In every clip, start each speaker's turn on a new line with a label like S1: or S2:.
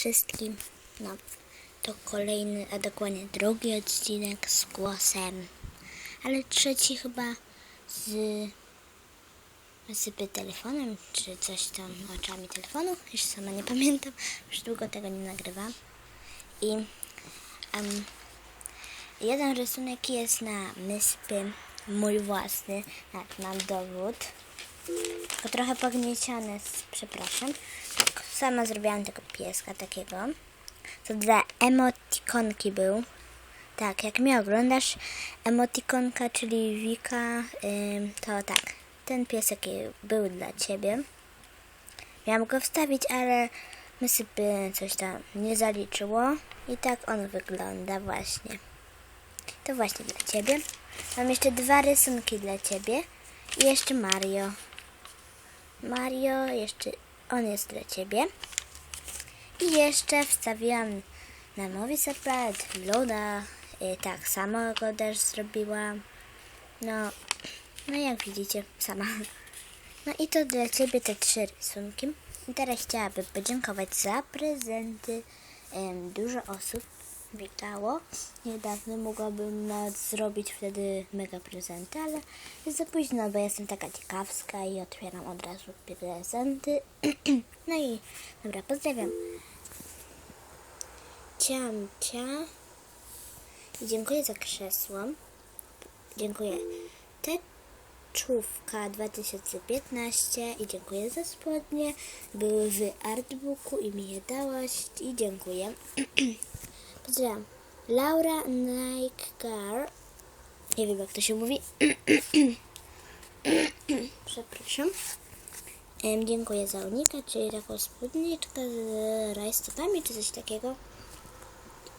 S1: wszystkim. No, to kolejny, a dokładnie drugi odcinek z głosem. Ale trzeci chyba z z telefonem, czy coś tam oczami telefonu. Już sama nie pamiętam, już długo tego nie nagrywam. I em, jeden rysunek jest na myspy, mój własny, tak, mam dowód. Tylko trochę pognieciony, s- przepraszam. Tak, sama zrobiłam tego pieska takiego. To dla emotikonki był. Tak, jak mnie oglądasz, emotikonka, czyli Wika, ym, to tak, ten piesek był dla ciebie. Miałam go wstawić, ale mysypy coś tam nie zaliczyło. I tak on wygląda właśnie. To właśnie dla ciebie. Mam jeszcze dwa rysunki dla ciebie. I jeszcze Mario. Mario, jeszcze on jest dla ciebie. I jeszcze wstawiłam na Mowi Sepet, Loda. I tak samo go też zrobiłam. No, no jak widzicie, sama. No i to dla ciebie te trzy rysunki. I teraz chciałabym podziękować za prezenty. Dużo osób witało. Niedawno mogłabym zrobić wtedy mega prezenty, ale jest za późno, bo jestem taka ciekawska i otwieram od razu prezenty. no i dobra, pozdrawiam. Ciamcia. I dziękuję za krzesło. Dziękuję. Teczówka 2015 i dziękuję za spodnie. Były w artbooku i mi je dałaś i dziękuję. Pozdrawiam. Laura Nightgar. Nie wiem jak to się mówi. Przepraszam. Em, dziękuję za unika, czyli taką spódniczkę z rajstopami czy coś takiego.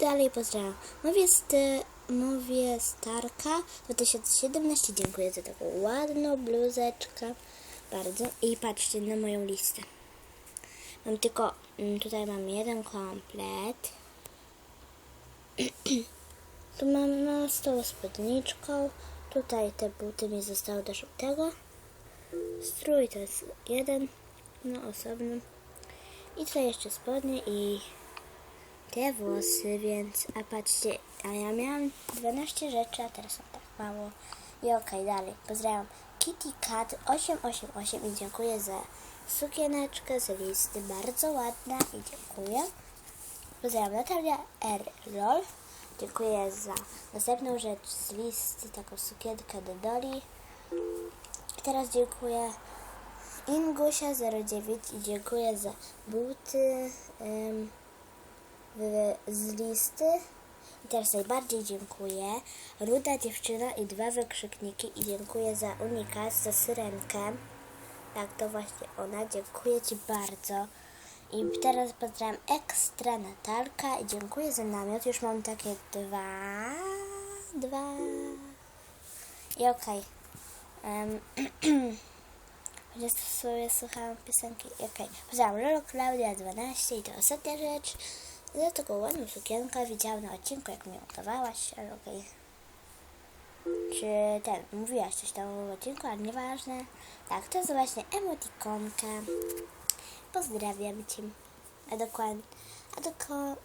S1: Dalej pozdrawiam. Mówię, st- mówię Starka 2017. Dziękuję za taką ładną bluzeczkę. Bardzo. I patrzcie na moją listę. Mam tylko, mm, tutaj mam jeden komplet. tu mam z tą spódniczką. Tutaj te buty mi zostały też od tego. Strój to jest jeden, no osobny. I tutaj jeszcze spodnie i te włosy, więc a patrzcie, a ja miałam 12 rzeczy, a teraz są tak mało. I okej, dalej. Pozdrawiam Kitty Cat 888 i dziękuję za sukieneczkę z listy, bardzo ładna i dziękuję. Pozdrawiam Natalia R. Lol. Dziękuję za następną rzecz z listy, taką sukienkę do Doli. Teraz dziękuję Ingusia09 i dziękuję za buty. w- z listy. I teraz najbardziej dziękuję. Ruda dziewczyna i dwa wykrzykniki. I dziękuję za unikat, za syrenkę. Tak, to właśnie ona. Dziękuję Ci bardzo. I teraz pozdrawiam ekstra Natalka i dziękuję za namiot. Już mam takie dwa. Dwa. I okej. Em, Chociaż sobie słuchałam piosenki. Okej. Pozdrawiam Lolo Klaudia 12 i to ostatnia rzecz. Za taką ładną sukienkę widziałam na odcinku, jak mi ją dawałaś, ale okej. Czy ten, mówiłaś coś tam w odcinku, ale nieważne. Tak, to jest właśnie emotikonka. Pozdrawiam Cię. A dokładnie, a do, ko-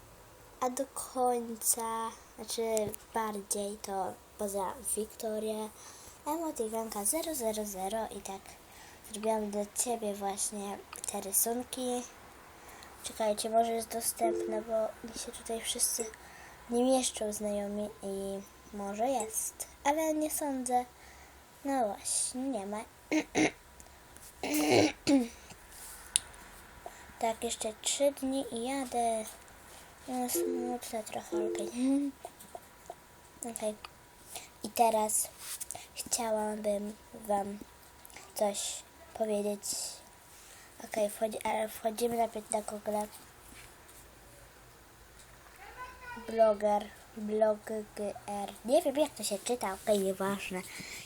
S1: a do końca, znaczy bardziej to poza Wiktorię, emotikonka 000 i tak zrobiłam dla Ciebie właśnie te rysunki. Czekajcie, może jest dostępne, bo mi się tutaj wszyscy nie mieszczą znajomi i może jest, ale nie sądzę. No właśnie, nie ma. tak, jeszcze trzy dni i jadę. No, smutne trochę, okej. I teraz chciałabym Wam coś powiedzieć. Okej, wchodzi, ale wchodzimy najpierw na Google. Blogger, blogger. Nie wiem jak to się czyta, okej, nieważne.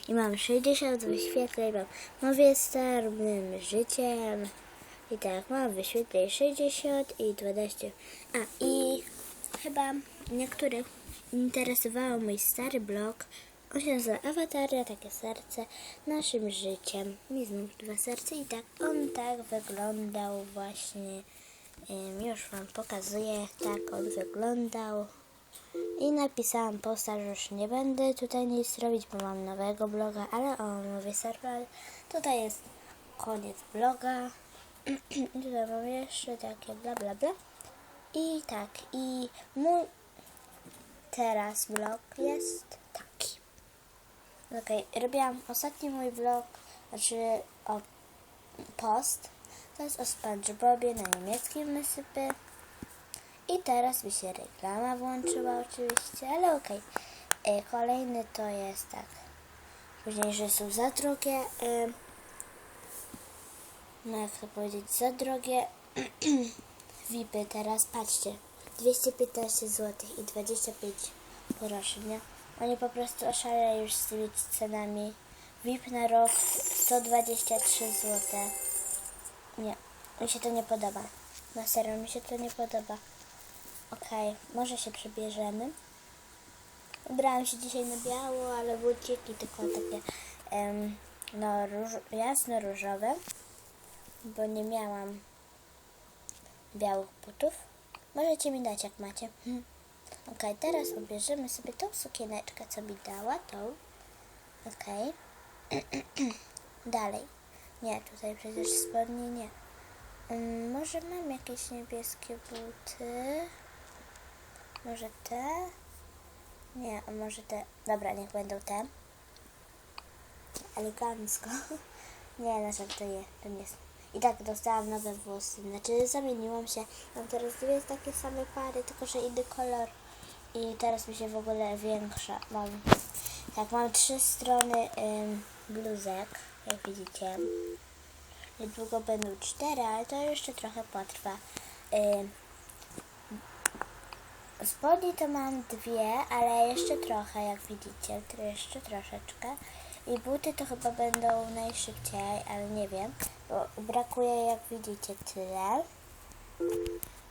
S1: I mam 60 wyświetleń, mam mówię starym życiem. I tak, mam wyświetleń 60 i 12. A, i chyba niektórych interesował mój stary blog. On się nazywa takie serce, naszym życiem. Mi znów dwa serca i tak on tak wyglądał właśnie już Wam pokazuję, tak on wyglądał. I napisałam posta, że już nie będę tutaj nic robić, bo mam nowego bloga, ale o, nowy serwer. Tutaj jest koniec bloga. Tutaj mam jeszcze takie bla bla bla. I tak, i mój teraz blog jest taki. Okej, robiłam ostatni mój vlog, znaczy o post. To jest o SpongeBobie na niemieckim wysypy. I teraz mi się reklama włączyła oczywiście, ale okej. E, Kolejny to jest tak. Później, że są za drogie. Y, no jak to powiedzieć, za drogie VIPy teraz, patrzcie. 215 zł i 25 groszy, nie? Oni po prostu oszaleją już z tymi cenami. VIP na rok 123 zł. Nie, mi się to nie podoba. Na serio, mi się to nie podoba. Okej, może się przebierzemy. Ubrałam się dzisiaj na biało, ale buciki tylko takie em, no, róż, jasno-różowe, bo nie miałam białych butów. Możecie mi dać, jak macie. Hmm. Okej, teraz ubierzemy sobie tą sukieneczkę, co mi dała, tą. Okej. Dalej. Nie, tutaj przecież spodnie nie. Ym, może mam jakieś niebieskie buty? Może te? Nie, a może te. Dobra, niech będą te. Elegancko. Nie, na żartuję. To nie jest. I tak dostałam nowe włosy. Znaczy zamieniłam się. Mam teraz dwie takie same pary, tylko że inny kolor. I teraz mi się w ogóle większa. Mam. Tak, mam trzy strony ym, bluzek, jak widzicie. Niedługo będą cztery, ale to jeszcze trochę potrwa. Ym, Spodnie to mam dwie, ale jeszcze trochę, jak widzicie, jeszcze troszeczkę. I buty to chyba będą najszybciej, ale nie wiem, bo brakuje, jak widzicie, tyle.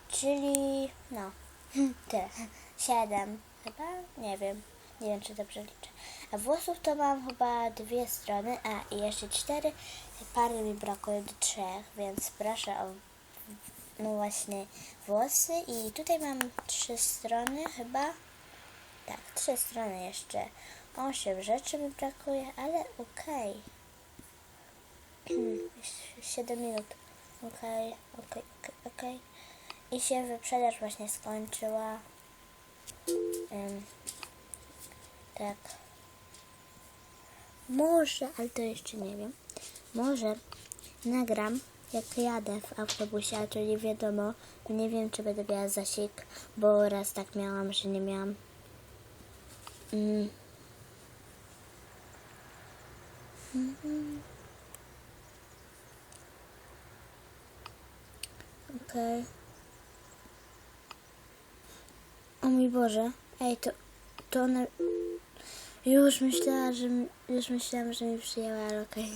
S1: Czyli, no, tyle. Siedem chyba? Nie wiem. Nie wiem, czy dobrze liczę. A włosów to mam chyba dwie strony, a i jeszcze cztery. Pary mi brakuje do trzech, więc proszę o no właśnie włosy i tutaj mam trzy strony chyba. Tak, trzy strony jeszcze. Osiem rzeczy mi brakuje, ale okej. Siedem minut. Okej, okej, okej, okej. I się wyprzedaż właśnie skończyła. Ym, tak. Może, ale to jeszcze nie wiem. Może nagram jak jadę w autobusie, ale to nie wiadomo. Nie wiem, czy będę miała zasięg, bo raz tak miałam, że nie miałam. Mm. Okej. O mój Boże. Ej, to, to. Już myślała, że... Już myślałam, że mi przyjęła, ale okej.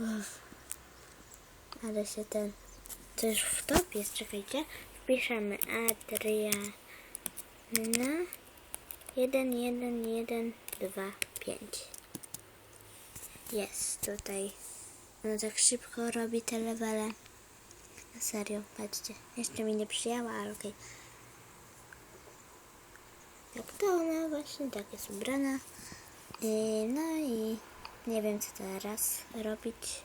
S1: Uff. Ale się ten... To już w top jest, czekajcie. Wpiszemy Adriana 1, 1, 1, 2, 5. Jest tutaj. Ona tak szybko robi te levele. Na serio, patrzcie. Jeszcze mi nie przyjęła, ale okej. Jak to ona właśnie tak jest ubrana. Yy, no i nie wiem co teraz robić.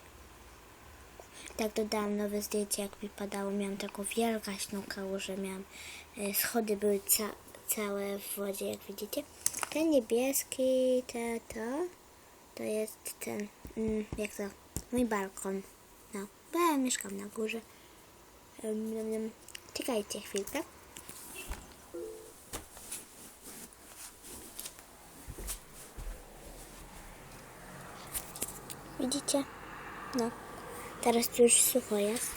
S1: Tak dodałam nowe zdjęcie, jak mi padało. Miałam taką wielkaśną kałużę. Miałam, e, schody były ca całe w wodzie, jak widzicie. Ten niebieski, to, to, to jest ten, mm, jak to, mój balkon. No, bo ja mieszkam na górze. Czekajcie chwilkę. Widzicie? No. Teraz już sucho jest.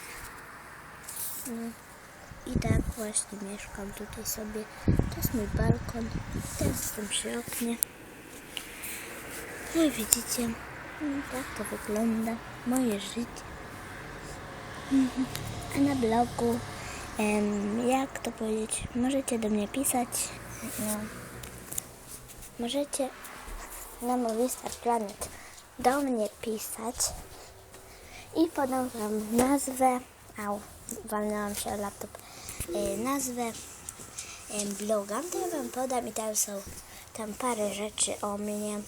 S1: No. I tak właśnie mieszkam tutaj sobie. To jest mój balkon. Teraz jestem przy oknie. No i widzicie, no tak to wygląda. Moje życie. A na blogu, jak to powiedzieć, możecie do mnie pisać. No. Możecie na Movistar Planet do mnie pisać i podam wam nazwę. Au, walnęłam się o laptop e, nazwę bloga, to ja wam podam i tam są tam parę rzeczy o mnie.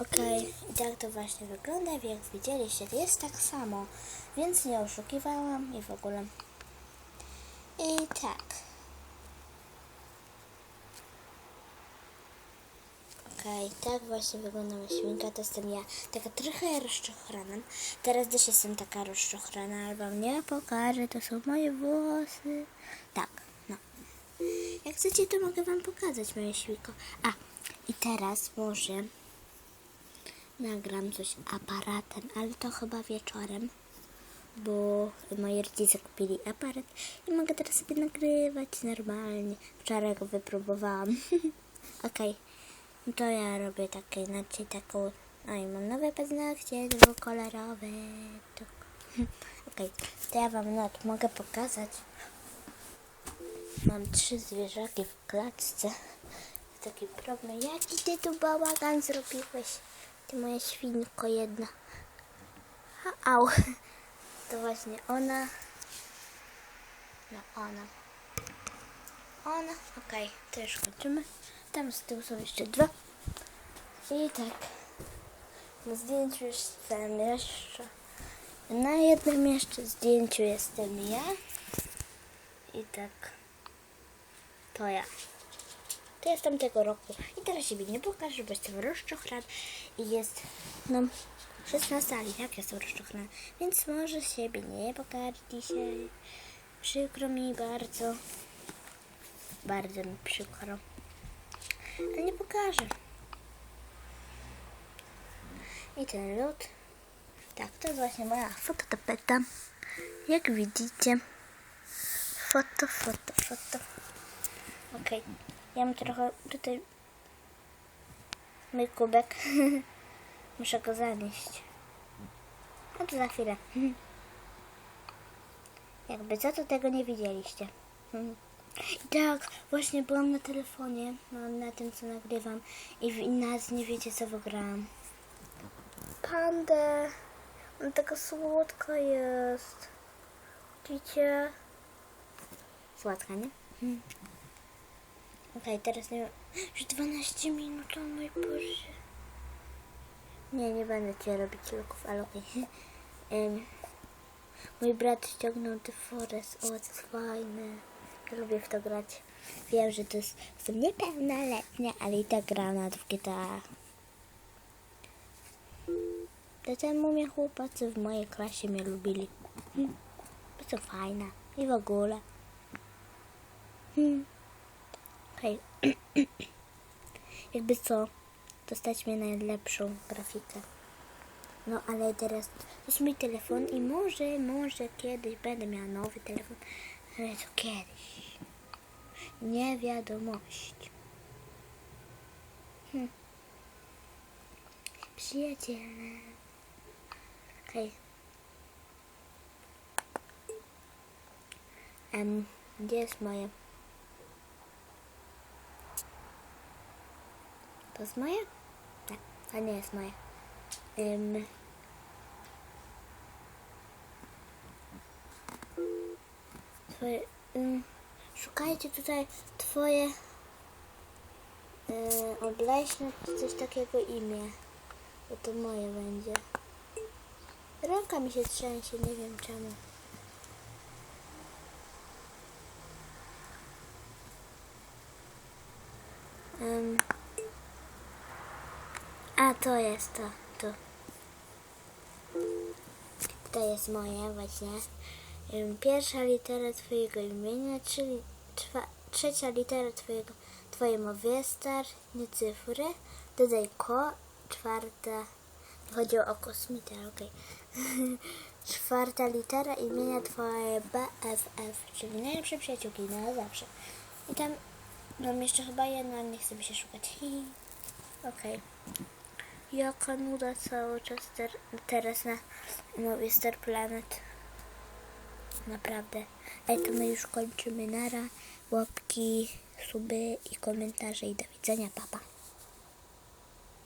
S1: Okej, i tak to właśnie wygląda, jak widzieliście, to jest tak samo, więc nie oszukiwałam i w ogóle. I tak. Okej, tak właśnie wygląda moja świnka, to jestem ja. Taka trochę rozczochrana. Teraz też jestem taka rozczochrana, ale wam nie pokażę, to są moje włosy. Tak, no. Jak chcecie, to mogę wam pokazać moje świnko. A, i teraz może nagram coś aparatem, ale to chyba wieczorem, bo moi rodzice kupili aparat i mogę teraz sobie nagrywać normalnie. Wczoraj go wypróbowałam. Okej, no to ja robię takie, znaczy taką, oj, mam nowe paznokcie dwukolorowe. Okej, to ja wam not mogę pokazać. Mam trzy zwierzaki w klatce. Taki problem. Jaki ty tu bałagan zrobiłeś? Ty moja świnko jedna. A, au. To właśnie ona. No ona. Ona. Okej, to już kończymy. Tam z tyłu są jeszcze dwa. I tak. Na zdjęciu jestem jeszcze. Na jednym jeszcze zdjęciu jestem ja. I tak. To ja. To jest tamtego roku. I teraz siebie nie pokażę, bo jestem rozczochrana i jest no 16 ali, tak jestem rozczochrana. Więc może siebie nie pokażę dzisiaj. Przykro mi bardzo. Bardzo mi przykro. Ale nie pokażę. I ten lód. Tak, to jest właśnie moja fototapeta. Jak widzicie. Foto, foto, foto. Okej. Ja mam trochę tutaj mój kubek. Muszę go zanieść. No to za chwilę. Jakby co, to tego nie widzieliście. Tak, właśnie byłam na telefonie, no, na tym co nagrywam i, nas nie wiecie co wygrałam. Pandę. On taka słodka jest. Widzicie? Słodka, nie? Okej, teraz nie wiem. Już 12 minut, o mój Boże. Nie, nie będę cię robić luków, ale okej. Em, mój brat ściągnął The Forest, o, to jest fajne. Ja lubię w to grać. Wiem, że to jest, są niepełnoletnie, ale i tak gram nawet w GTA. Dlatego mnie chłopacy w mojej klasie mnie lubili. Hmm. To fajne. I w ogóle. Hmm. Hej. Jakby co, dostać mnie najlepszą grafikę. No ale teraz to jest mój telefon i może, może kiedyś będę miała nowy telefon. Ale to kiedyś. Nie wiadomość. Hm. Przyjaciele. Hej. Em, gdzie jest moje? To jest moje? Tak, to nie jest moje. Em, twoje, em, szukajcie tutaj twoje e, obleśne czy coś takiego imię. Bo to moje będzie. Ręka mi się trzęsie, nie wiem czemu. Em, a to jest to, to. To jest moje właśnie. Pierwsza litera twojego imienia, czyli trzecia litera twojego, twojej mowy nie cyfry, dodaj ko, czwarta, chodziło o kosmitę, okej. czwarta litera imienia twoje BFF, czyli najlepsze przyjaciółki na zawsze. I tam mam jeszcze chyba jedno, nie chcę się szukać. Okej. Jaka nuda cały czas ter teraz na Mowie Star Planet. Naprawdę. Ale to my już kończymy. Nara, łapki, suby i komentarze i do widzenia, papa.